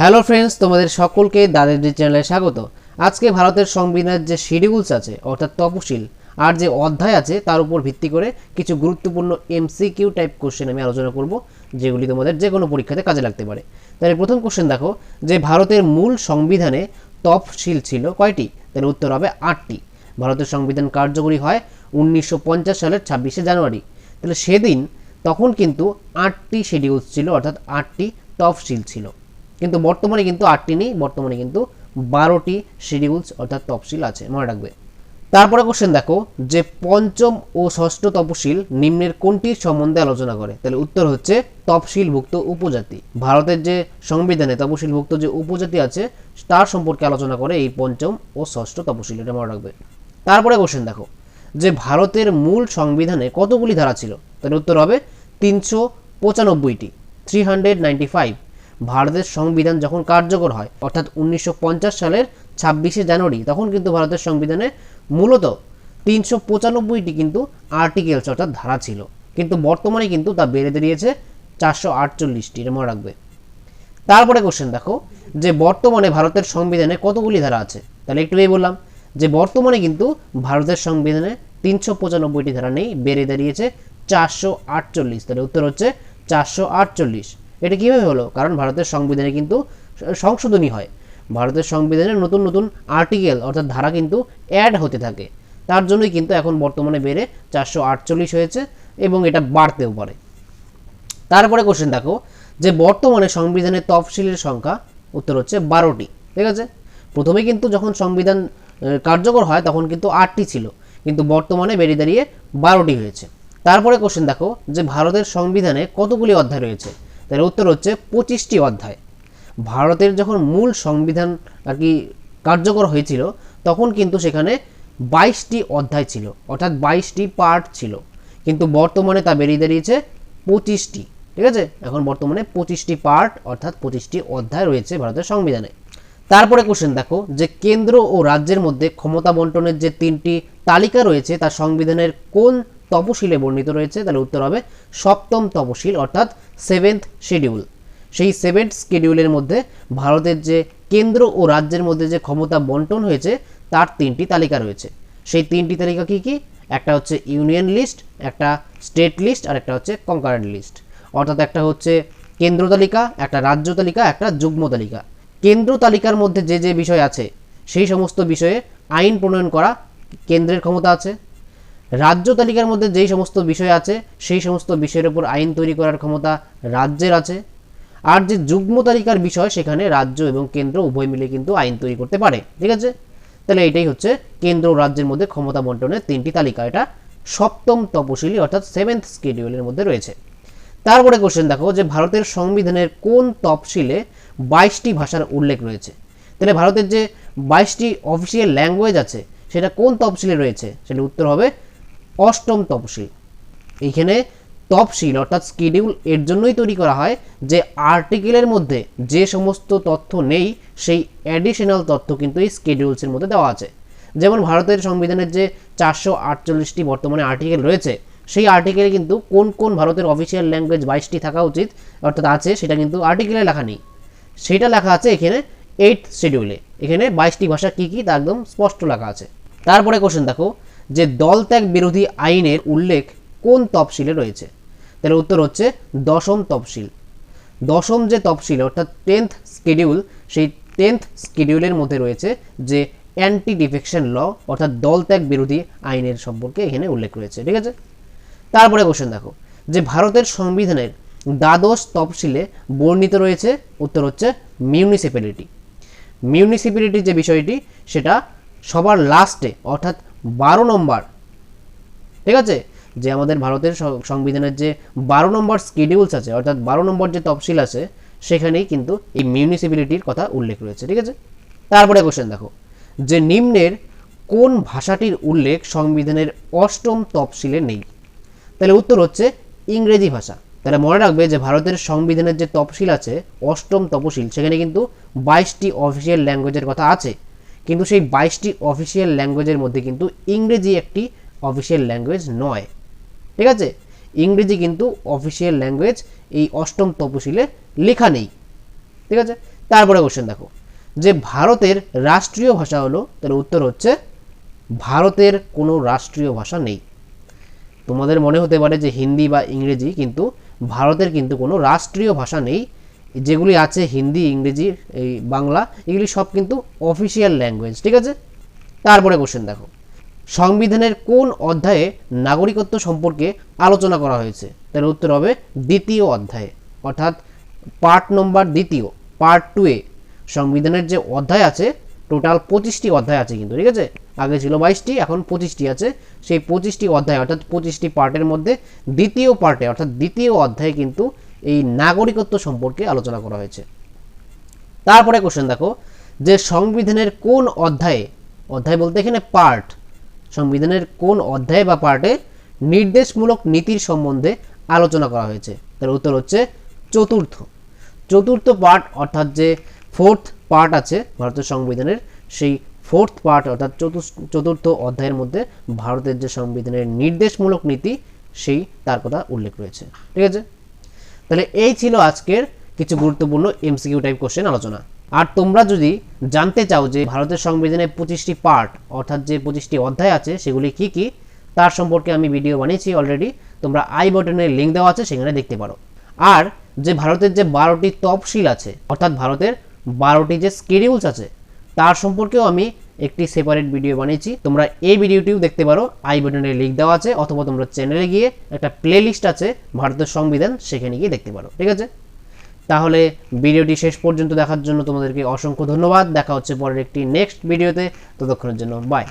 Hello friends, তোমাদের সকলকে দাদের চ্যানেলে স্বাগত। আজকে ভারতের সংবিধানের যে শিডিউলস আছে, অর্থাৎ তপশিল, আর যে অধ্যায় আছে, তার উপর ভিত্তি করে কিছু গুরুত্বপূর্ণ এমসিকিউ টাইপ কোশ্চেন আমি আলোচনা করব, যেগুলি তোমাদের যে কোনো পরীক্ষাতে কাজে লাগতে পারে। তাহলে প্রথম কোশ্চেন দেখো, যে ভারতের মূল সংবিধানে তফসিল ছিল কয়টি? তাহলে উত্তর হবে আটটি। ভারতের সংবিধান কার্যকরী হয় উনিশশো পঞ্চাশ সালের ছাব্বিশে জানুয়ারি। তাহলে সেদিন তখন কিন্তু আটটি শিডিউলস ছিল, অর্থাৎ আটটি তফসিল ছিল। কিন্তু বর্তমানে কিন্তু আটটি নেই, বর্তমানে কিন্তু বারোটি শিডিউলস অর্থাৎ তফসিল আছে, মনে রাখবে। তারপরে কোশ্চেন দেখো, যে পঞ্চম ও ষষ্ঠ তপশিল নিম্নের কোনটির সম্বন্ধে আলোচনা করে? তাহলে উত্তর হচ্ছে তফসিলভুক্ত উপজাতি। ভারতের যে সংবিধানে তপশিলভুক্ত যে উপজাতি আছে, তার সম্পর্কে আলোচনা করে এই পঞ্চম ও ষষ্ঠ তপশিল এটা মনে রাখবে। তারপরে কোশ্চেন দেখো, যে ভারতের মূল সংবিধানে কতগুলি ধারা ছিল? তাহলে উত্তর হবে তিনশো পঁচানব্বইটি থ্রি হান্ড্রেড নাইনটি ফাইভ ভারতের সংবিধান যখন কার্যকর হয়, অর্থাৎ উনিশশো পঞ্চাশ সালের ছাব্বিশে জানুয়ারি, তখন কিন্তু ভারতের সংবিধানে মূলত তিনশো পঁচানব্বইটি কিন্তু আর্টিকেলস অর্থাৎ ধারা ছিল। কিন্তু বর্তমানে কিন্তু তা বেড়ে দাঁড়িয়েছে চারশো আটচল্লিশটি, এটা মনে রাখবে। তারপরে কোশ্চেন দেখো, যে বর্তমানে ভারতের সংবিধানে কতগুলি ধারা আছে? তাহলে একটু এই বললাম, যে বর্তমানে কিন্তু ভারতের সংবিধানে তিনশো পঁচানব্বইটি ধারা নেই, বেড়ে দাঁড়িয়েছে চারশো আটচল্লিশ। তাহলে উত্তর হচ্ছে চারশো আটচল্লিশ। এটা কীভাবে হলো? কারণ ভারতের সংবিধানে কিন্তু সংশোধনী হয়। ভারতের সংবিধানে নতুন নতুন আর্টিকেল অর্থাৎ ধারা কিন্তু অ্যাড হতে থাকে। তার জন্যই কিন্তু এখন বর্তমানে বেড়ে চারশো আটচল্লিশ হয়েছে এবং এটা বাড়তেও পারে। তারপরে কোশ্চেন দেখো, যে বর্তমানে সংবিধানের তফসিলের সংখ্যা, উত্তর হচ্ছে বারোটি, ঠিক আছে? প্রথমে কিন্তু যখন সংবিধান কার্যকর হয় তখন কিন্তু আটটি ছিল, কিন্তু বর্তমানে বেড়ে দাঁড়িয়ে বারোটি হয়েছে। তারপরে কোশ্চেন দেখো, যে ভারতের সংবিধানে কতগুলি অধ্যায় রয়েছে? তার উত্তর হচ্ছে পঁচিশটি অধ্যায়। ভারতের যখন মূল সংবিধান আর কি কার্যকর হয়েছিল, তখন কিন্তু সেখানে বাইশটি অধ্যায় ছিল, অর্থাৎ বাইশটি পার্ট ছিল। কিন্তু বর্তমানে তা বেরিয়ে দাঁড়িয়েছে পঁচিশটি, ঠিক আছে? এখন বর্তমানে পঁচিশটি পার্ট অর্থাৎ পঁচিশটি অধ্যায় রয়েছে ভারতের সংবিধানে। তারপরে কোশ্চেন দেখো, যে কেন্দ্র ও রাজ্যের মধ্যে ক্ষমতা বন্টনের যে তিনটি তালিকা রয়েছে তার সংবিধানের কোন তপশিলে বর্ণিত রয়েছে, তাহলে উত্তর হবে সপ্তম তপশিল, অর্থাৎ সেভেন্থ শিডিউল সেই সেভেন্থ শিডিউলের মধ্যে ভারতের যে কেন্দ্র ও রাজ্যের মধ্যে যে ক্ষমতা বন্টন হয়েছে, তার তিনটি তালিকা রয়েছে। সেই তিনটি তালিকা কি কি? একটা হচ্ছে ইউনিয়ন লিস্ট একটা স্টেট লিস্ট আর একটা হচ্ছে কনকারেন্ট লিস্ট অর্থাৎ একটা হচ্ছে কেন্দ্র তালিকা, একটা রাজ্য তালিকা, একটা যুগ্ম তালিকা। কেন্দ্র তালিকার মধ্যে যে যে বিষয় আছে, সেই সমস্ত বিষয়ে আইন প্রণয়ন করা কেন্দ্রের ক্ষমতা আছে। রাজ্য তালিকার মধ্যে যেই সমস্ত বিষয় আছে, সেই সমস্ত বিষয়ের উপর আইন তৈরি করার ক্ষমতা রাজ্যের আছে। আর যে যুগ্ম তালিকার বিষয়, সেখানে রাজ্য এবং কেন্দ্র উভয় মিলে কিন্তু আইন তৈরি করতে পারে, ঠিক আছে? তাহলে এটাই হচ্ছে কেন্দ্র রাজ্যের মধ্যে ক্ষমতা বন্টনের তিনটি তালিকা। এটা সপ্তম তপশিলি অর্থাৎ সেভেন্থ স্কেডিউলের মধ্যে রয়েছে। তারপরে কোশ্চেন দেখো যে ভারতের সংবিধানের কোন তফসিলে বাইশটি ভাষার উল্লেখ রয়েছে? তাহলে ভারতের যে বাইশটি অফিসিয়াল ল্যাঙ্গুয়েজ আছে, সেটা কোন তফসিলে রয়েছে? সেটা উত্তর হবে অষ্টম তফসিল এইখানে তফসিল অর্থাৎ স্কিডিউল এর জন্যই তৈরি করা হয় যে আর্টিকেলের মধ্যে যে সমস্ত তথ্য নেই, সেই অ্যাডিশনাল তথ্য কিন্তু এই স্কেডিউলসের মধ্যে দেওয়া আছে। যেমন ভারতের সংবিধানের যে চারশো আটচল্লিশটি বর্তমানে আর্টিকেল রয়েছে, সেই আর্টিকেলে কিন্তু কোন কোন ভারতের অফিসিয়াল ল্যাঙ্গুয়েজ বাইশটি থাকা উচিত, অর্থাৎ আছে, সেটা কিন্তু আর্টিকেলে লেখা নেই। সেটা লেখা আছে এখানে এইট শিডিউলে এখানে বাইশটি ভাষা কী কী তা একদম স্পষ্ট লেখা আছে। তারপরে কোশ্চেন দেখো যে দলত্যাগ বিরোধী আইনের উল্লেখ কোন তফসিলে রয়েছে? তাহলে উত্তর হচ্ছে দশম তফসিল। দশম যে তফসিল, অর্থাৎ টেন্থ স্কেডিউল, সেই টেন্থ স্কেডিউলের মধ্যে রয়েছে যে অ্যান্টি ডিফেকশন ল, অর্থাৎ দলত্যাগ বিরোধী আইনের সম্পর্কে এখানে উল্লেখ রয়েছে, ঠিক আছে? তারপরে কোশ্চেন দেখো, যে ভারতের সংবিধানের দ্বাদশ তফসিলে বর্ণিত রয়েছে, উত্তর হচ্ছে মিউনিসিপ্যালিটি মিউনিসিপ্যালিটি যে বিষয়টি, সেটা সবার লাস্টে অর্থাৎ বারো নম্বর। ঠিক আছে? যে আমাদের ভারতের সংবিধানের যে বারো নম্বর স্কেডিউলস আছে, অর্থাৎ বারো নম্বর যে তফসিল আছে, সেখানেই কিন্তু এই মিউনিসিপ্যালিটির কথা উল্লেখ রয়েছে। ঠিক আছে? তারপরে কোশ্চেন দেখো। যে নিম্নের কোন ভাষাটির উল্লেখ সংবিধানের অষ্টম তফসিলে নেই? তাহলে উত্তর হচ্ছে ইংরেজি ভাষা। তাহলে মনে রাখবে যে ভারতের সংবিধানের যে তফসিল আছে, অষ্টম তপশিল, সেখানে কিন্তু বাইশটি অফিসিয়াল ল্যাঙ্গুয়েজের কথা আছে। কিন্তু সেই বাইশটি অফিসিয়াল ল্যাঙ্গুয়েজের মধ্যে কিন্তু ইংরেজি একটি অফিসিয়াল ল্যাঙ্গুয়েজ নয়। ঠিক আছে? ইংরেজি কিন্তু অফিসিয়াল ল্যাঙ্গুয়েজ এই অষ্টম তপশিলে লেখা নেই। ঠিক আছে? তারপরে কোশ্চেন দেখো। যে ভারতের রাষ্ট্রীয় ভাষা হলো, তার উত্তর হচ্ছে ভারতের কোনো রাষ্ট্রীয় ভাষা নেই। তোমাদের মনে হতে পারে যে হিন্দি বা ইংরেজি কিন্তু ভারতের কিন্তু কোনো রাষ্ট্রীয় ভাষা নেই যেগুলি আছে, হিন্দি, ইংরেজি, এই বাংলা, এগুলি সব কিন্তু অফিসিয়াল ল্যাঙ্গুয়েজ ঠিক আছে? তারপরে কোশ্চেন দেখো। সংবিধানের কোন অধ্যায়ে নাগরিকত্ব সম্পর্কে আলোচনা করা হয়েছে? তার উত্তর হবে দ্বিতীয় অধ্যায়ে, অর্থাৎ পার্ট নম্বর দ্বিতীয় পার্ট টু এ। সংবিধানের যে অধ্যায় আছে টোটাল পঁচিশটি অধ্যায় আছে কিন্তু, ঠিক আছে? আগে ছিল বাইশটি, এখন পঁচিশটি আছে। সেই পঁচিশটি অধ্যায়, অর্থাৎ পঁচিশটি পার্টের মধ্যে দ্বিতীয় পার্টে অর্থাৎ দ্বিতীয় অধ্যায়ে কিন্তু এই নাগরিকত্ব সম্পর্কে আলোচনা করা হয়েছে। তারপরে কোশ্চেন দেখো, যে সংবিধানের কোন অধ্যায়ে, অধ্যায় বলতে এখানে পার্ট সংবিধানের কোন অধ্যায় বা পার্টে নির্দেশমূলক নীতির সম্বন্ধে আলোচনা করা হয়েছে? তার উত্তর হচ্ছে চতুর্থ। চতুর্থ পার্ট অর্থাৎ যে ফোর্থ পার্ট আছে ভারতের সংবিধানের, সেই ফোর্থ পার্ট অর্থাৎ চতুর্থ অধ্যায়ের মধ্যে ভারতের যে সংবিধানের নির্দেশমূলক নীতি, সেই তার কথা উল্লেখ রয়েছে। ঠিক আছে? তাহলে এই ছিল আজকের কিছু গুরুত্বপূর্ণ এমসিকিউ টাইপ কোশ্চেন আলোচনা। আর তোমরা যদি জানতে চাও যে ভারতের সংবিধানের পঁচিশটি পার্ট অর্থাৎ যে পঁচিশটি অধ্যায় আছে, সেগুলি কি কি, তার সম্পর্কে আমি ভিডিও বানিয়েছি অলরেডি তোমরা আই বটনের লিঙ্ক দেওয়া আছে, সেখানে দেখতে পারো। আর যে ভারতের যে বারোটি তফসিল আছে, অর্থাৎ ভারতের বারোটি যে স্কেডিউলস আছে, তার সম্পর্কেও আমি একটি সেপারেট ভিডিও বানিয়েছি। তোমরা এই ভিডিওটিও দেখতে পারো। আই বাটনের লিঙ্ক দেওয়া আছে, অথবা তোমরা চ্যানেলে গিয়ে একটা প্লে লিস্ট আছে, ভারতের সংবিধান, সেখানে গিয়ে দেখতে পারো। ঠিক আছে? তাহলে ভিডিওটি শেষ পর্যন্ত দেখার জন্য তোমাদেরকে অসংখ্য ধন্যবাদ। দেখা হচ্ছে পরের একটি নেক্সট ভিডিওতে ততক্ষণের জন্য বাই